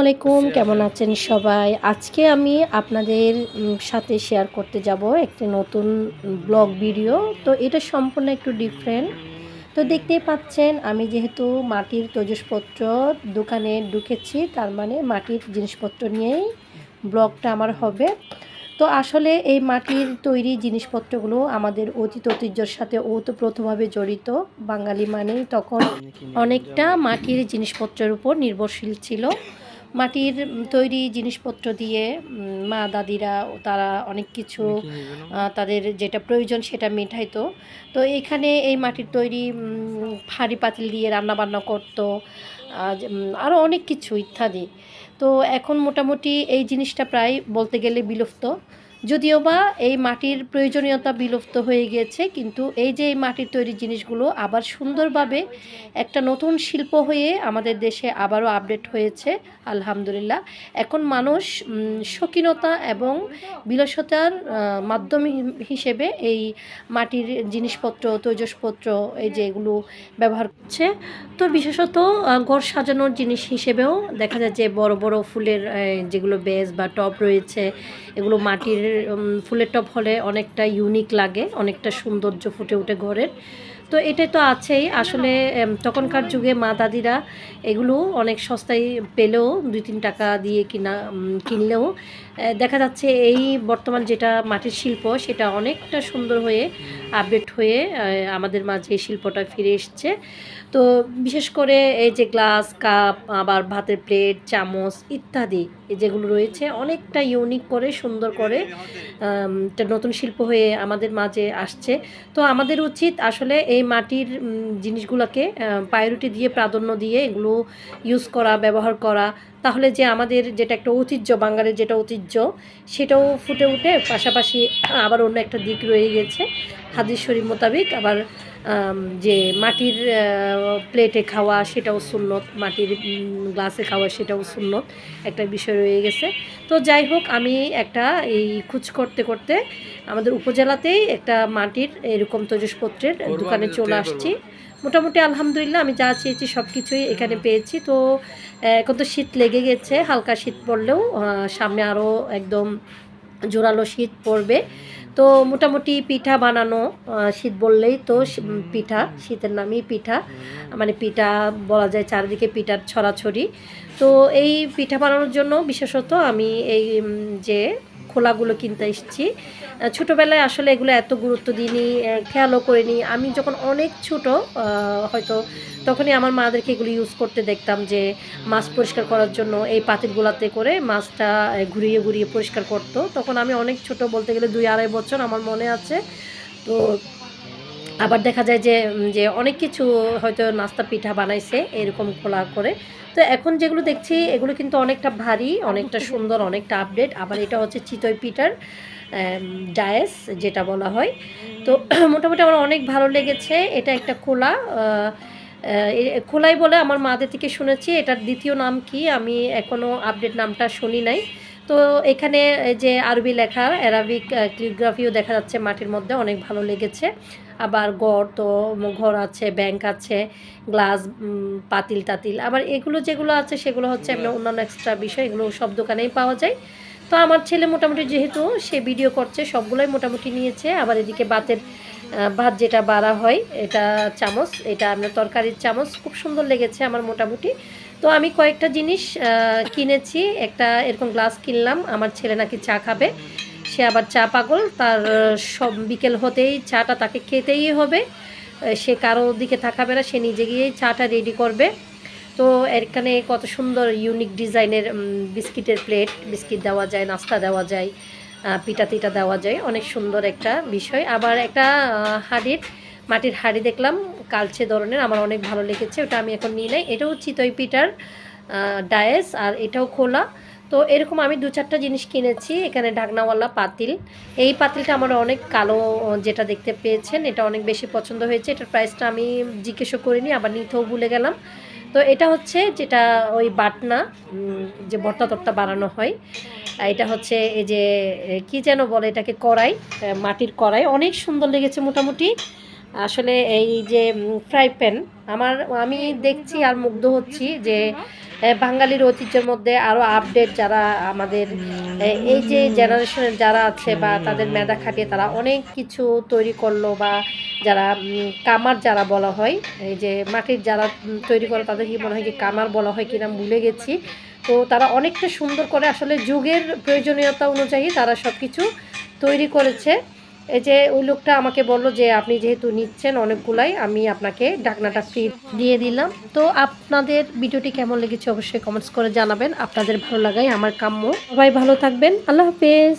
আলাইকুম কেমন আছেন সবাই? আজকে আমি আপনাদের সাথে শেয়ার করতে যাব একটি নতুন ব্লগ ভিডিও তো এটা সম্পূর্ণ একটু ডিফারেন্ট তো দেখতেই পাচ্ছেন আমি যেহেতু মাটির তৈজসপত্র দোকানে ঢুকেছি তার মানে মাটির জিনিসপত্র নিয়েই ব্লগটা আমার হবে। তো আসলে এই মাটির তৈরি জিনিসপত্রগুলো আমাদের অতীত ঐতিহ্যর সাথে ওতপ্রোতভাবে জড়িত। বাঙালি মানেই তখন অনেকটা মাটির জিনিসপত্রের উপর নির্ভরশীল ছিল। মাটির তৈরি জিনিসপত্র দিয়ে মা দাদিরা তারা অনেক কিছু তাদের যেটা প্রয়োজন সেটা মেটাইতো তো। এখানে এই মাটির তৈরি হাঁড়ি পাতিল দিয়ে রান্না বান্না করতো আরও অনেক কিছু ইত্যাদি। তো এখন মোটামুটি এই জিনিসটা প্রায় বলতে গেলে বিলুপ্ত। যদিও বা এই মাটির প্রয়োজনীয়তা বিলুপ্ত হয়ে গিয়েছে, কিন্তু এই যে এই মাটির তৈরি জিনিসগুলো আবার সুন্দরভাবে একটা নতুন শিল্প হয়ে আমাদের দেশে আবারও আপডেট হয়েছে, আলহামদুলিল্লাহ। এখন মানুষ শৌখিনতা এবং বিলসতার মাধ্যম হিসেবে এই মাটির জিনিসপত্র, তৈজসপত্র, এই যে এগুলো ব্যবহার করছে। তো বিশেষত ঘর সাজানোর জিনিস হিসেবেও দেখা যায় যে বড় বড় ফুলের যেগুলো বেজ বা টব রয়েছে, এগুলো মাটির উম, ফুলের টপ হলে অনেকটা ইউনিক লাগে অনেকটা সৌন্দর্য ফুটে ওঠে ঘরের। তো এটা তো আছেই। আসলে তখনকার যুগে মা দাদিরা এগুলো অনেক সস্তায় পেলেও দুই তিন টাকা দিয়ে কিনা কিনলেও দেখা যাচ্ছে এই বর্তমান যেটা মাটির শিল্প, সেটা অনেকটা সুন্দর হয়ে আপডেট হয়ে আমাদের মাঝে এই শিল্পটা ফিরে এসছে। তো বিশেষ করে এই যে গ্লাস কাপ আবার ভাতের প্লেট চামচ ইত্যাদি যেগুলো রয়েছে, অনেকটা ইউনিক করে, সুন্দর করে একটা নতুন শিল্প হয়ে আমাদের মাঝে আসছে। তো আমাদের উচিত আসলে এই মাটির জিনিসগুলোকে প্রায়োরিটি দিয়ে, প্রাধান্য দিয়ে এগুলো ইউজ করা, ব্যবহার করা তাহলে যে আমাদের যেটা একটা ঐতিহ্য বাঙালির যেটা ঐতিহ্য সেটাও ফুটে উঠে পাশাপাশি আবার অন্য একটা দিক রয়ে গেছে। হাদিস শরীফ মোতাবিক আবার যে মাটির প্লেটে খাওয়া সেটাও সুন্নত মাটির গ্লাসে খাওয়া সেটাও সুন্নত একটা বিষয় রয়ে গেছে। তো যাই হোক আমি একটা এই খুঁজ করতে করতে আমাদের উপজেলাতেই একটা মাটির এরকম তৈজসপত্রের দোকানে চলে আসছি। মোটামুটি আলহামদুলিল্লাহ আমি যা চেয়েছি সব কিছুই এখানে পেয়েছি। তো এখন তো শীত লেগে গেছে, হালকা শীত পড়লেও সামনে আরও একদম জোরালো শীত পড়বে। তো, মোটামুটি পিঠা বানানো শীত বললেই তো পিঠা, শীতের নামই পিঠা। মানে পিঠা বলা যায় চারিদিকে পিঠার ছড়াছড়ি। তো, এই পিঠা বানানোর জন্য বিশেষত আমি এই যে খোলাগুলো কিনতে এসেছি। ছোটোবেলায় আসলে এগুলো এত গুরুত্ব দিইনি খেয়ালও করিনি। আমি যখন অনেক ছোট হয়তো তখনই আমার মাদেরকে এগুলো ইউজ করতে দেখতাম যে মাছ পরিষ্কার করার জন্য এই পাতিলগুলাতে করে মাছটা ঘুরিয়ে ঘুরিয়ে পরিষ্কার করতো। তখন আমি অনেক ছোট বলতে গেলে দুই আড়াই বছর আমার মনে আছে। তো আবার দেখা যায় যে যে অনেক কিছু হয়তো নাস্তা পিঠা বানাইছে এরকম খোলা করে। তো এখন যেগুলো দেখছি এগুলো কিন্তু অনেকটা ভারী অনেকটা সুন্দর অনেকটা আপডেট আবার এটা হচ্ছে চিতই পিঠার ডায়েস যেটা বলা হয়। তো মোটামুটি আমার অনেক ভালো লেগেছে। এটা একটা খোলা খোলাই বলে আমার মাদের থেকে শুনেছি। এটার দ্বিতীয় নাম কি? আমি এখনও আপডেট নামটা শুনি নাই। তো এখানে এই যে আরবি লেখা অ্যারাবিক ক্লিগ্রাফিও দেখা যাচ্ছে মাটির মধ্যে অনেক ভালো লেগেছে। আবার গড় তো ঘর আছে ব্যাংক আছে গ্লাস পাতিল টাতিল। আবার এগুলো যেগুলো আছে সেগুলো হচ্ছে এমনি অন্যান্য এক্সট্রা বিষয় এগুলো সব দোকানেই পাওয়া যায়। তো আমার ছেলে মোটামুটি যেহেতু সে ভিডিও করছে সবগুলোই মোটামুটি নিয়েছে। আবার এদিকে আহ, ভাত যেটা বাড়া হয় এটা চামচ এটা আপনার তরকারির চামচ। খুব সুন্দর লেগেছে আমার মোটামুটি। তো আমি কয়েকটা জিনিস কিনেছি। একটা এরকম গ্লাস কিনলাম। আমার ছেলে নাকি চা খাবে। সে আবার চা পাগল, তার সব বিকেল হতেই চাটা তাকে খেতেই হবে। সে কারও দিকে তাকাবে না, সে নিজে গিয়েই চাটা রেডি করবে। তো এখানে কত সুন্দর ইউনিক ডিজাইনের বিস্কিটের প্লেট বিস্কিট দেওয়া যায়, নাস্তা দেওয়া যায় পিঠা টিটা দেওয়া যায়, অনেক সুন্দর একটা বিষয়। আবার একটা হাঁড়ির, মাটির হাঁড়ি দেখলাম, কালচে ধরনের, আমার অনেক ভালো লেগেছে, ওটা আমি এখন নিয়ে নেই। এটাও চিতই পিঠার ডায়েস, আর এটাও খোলা। তো এরকম আমি দু চারটা জিনিস কিনেছি, এখানে ঢাকনাওয়ালা পাতিল। এই পাতিলটা আমার অনেক কালো যেটা দেখতে পেয়েছেন, এটা অনেক বেশি পছন্দ হয়েছে। এটার প্রাইসটা আমি জিজ্ঞেসও করিনি, আবার নিতেও ভুলে গেলাম। তো এটা হচ্ছে যেটা ওই বাটনা যে ভর্তা তর্তা বানানো হয়। এটা হচ্ছে এই যে কি যেন বলে এটাকে, কড়াই মাটির কড়াই। অনেক সুন্দর লেগেছে মোটামুটি। আসলে এই যে ফ্রাই প্যান, আমার, আমি দেখছি আর মুগ্ধ হচ্ছি যে বাঙালির ঐতিহ্যের মধ্যে আরও আপডেট যারা আমাদের এই যে জেনারেশনের যারা আছে বা তাদের মেধা খাটিয়ে তারা অনেক কিছু তৈরি করল বা যারা কামার যারা বলা হয়, এই যে মাটির যারা তৈরি করে তাদের কি মনে হয় কি কামার বলা হয় কিনা ভুলে গেছি। তো তারা অনেকটা সুন্দর করে আসলে যুগের প্রয়োজনীয়তা অনুযায়ী তারা সব কিছু তৈরি করেছে। এই যে ওই লোকটা আমাকে বলল যে আপনি যেহেতু নিচ্ছেন অনেকগুলাই, আমি আপনাকে ডাকনাটা ফ্রি দিয়ে দিলাম। তো আপনাদের ভিডিওটি কেমন লেগেছে অবশ্যই কমেন্টস করে জানাবেন। আপনাদের ভালো লাগাই, আমার কাম্য। সবাই ভালো থাকবেন। আল্লাহ হাফেজ।